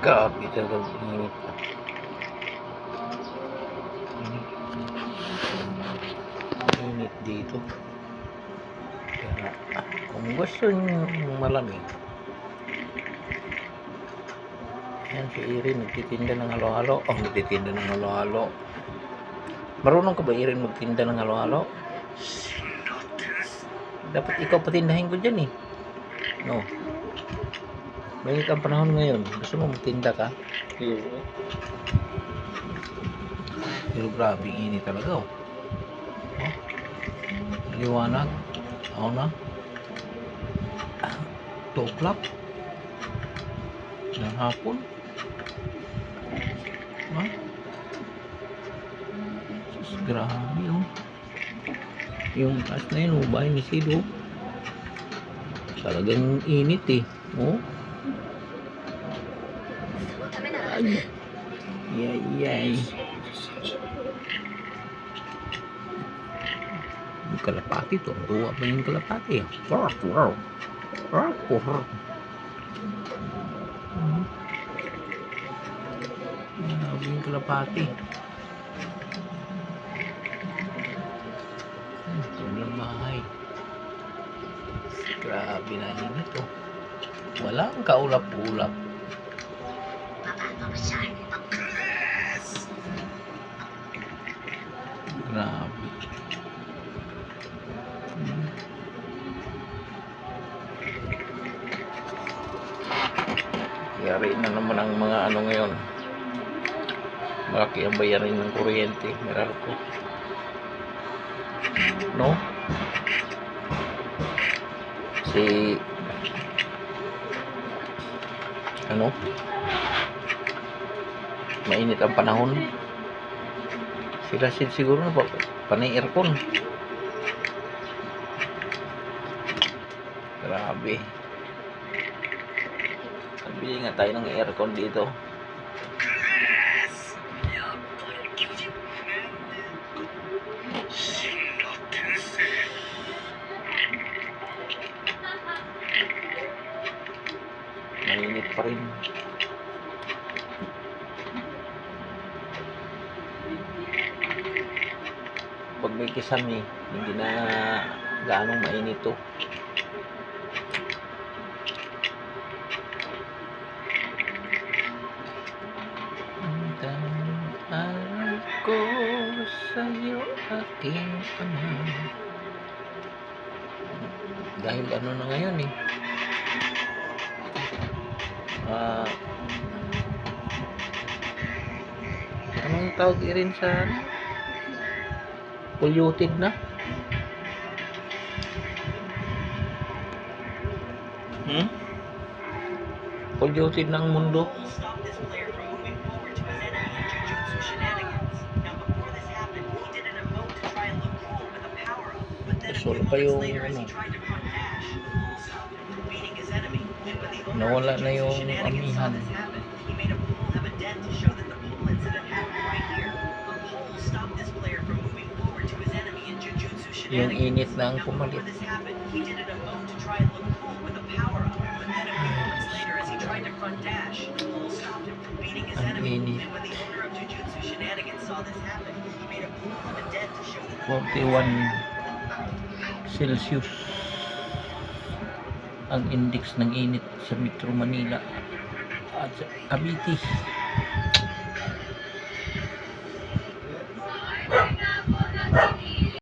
Grabe talaga init. Init dito. Kaya kung gusto nyo malamig, yan si Irin nagtitinda ng halo-halo. Oh, nagtitinda ng halo-halo. Marunong ka ba Irin magtinda ng halo-halo? Dapat ikaw patindahin ko dyan eh. No. May ang panahon ngayon. Gusto mo magtinda ka? Pero grabe init talaga oh. oh. Liwanag. Ako na. Ah, 2 o'clock. Ng hapon. Ha? Sus, grabe oh. Yung taas na yun, oh, bahay ni Sido. Talagang init eh. Oh. Ay. Yay, yay. Yung kalapati to. Tuwa pa yung kalapati. Wow. Wow, wow. Mhm. Grabe yung kalapati. Ito lang bahay. Grabe na init oh. Walang kaulap-ulap. Grabe. Yari na naman ang mga ano ngayon. Malaki ang bayarin ng kuryente. Meralco. No? Si ano? Mainit ang panahon. Sila Sid siguro na pa, panay aircon. Grabe. Sabili nga tayo ng aircon dito. Mainit pa rin. Pag may kisame, hindi na gaano mainit to. Ang ko sa'yo aking ama. Dahil ano na ngayon eh. Ah, anong tawag rin sa ano? Polluted na? Hmm? Polluted na ang mundo. Solo pa yung ano. tried to front dash, stopped him from beating his Ang init. And when the owner of Jujutsu Shenanigans saw this happen, he made a pool of a dent to show that the 41 Celsius ang index ng init sa Metro Manila at sa Cavite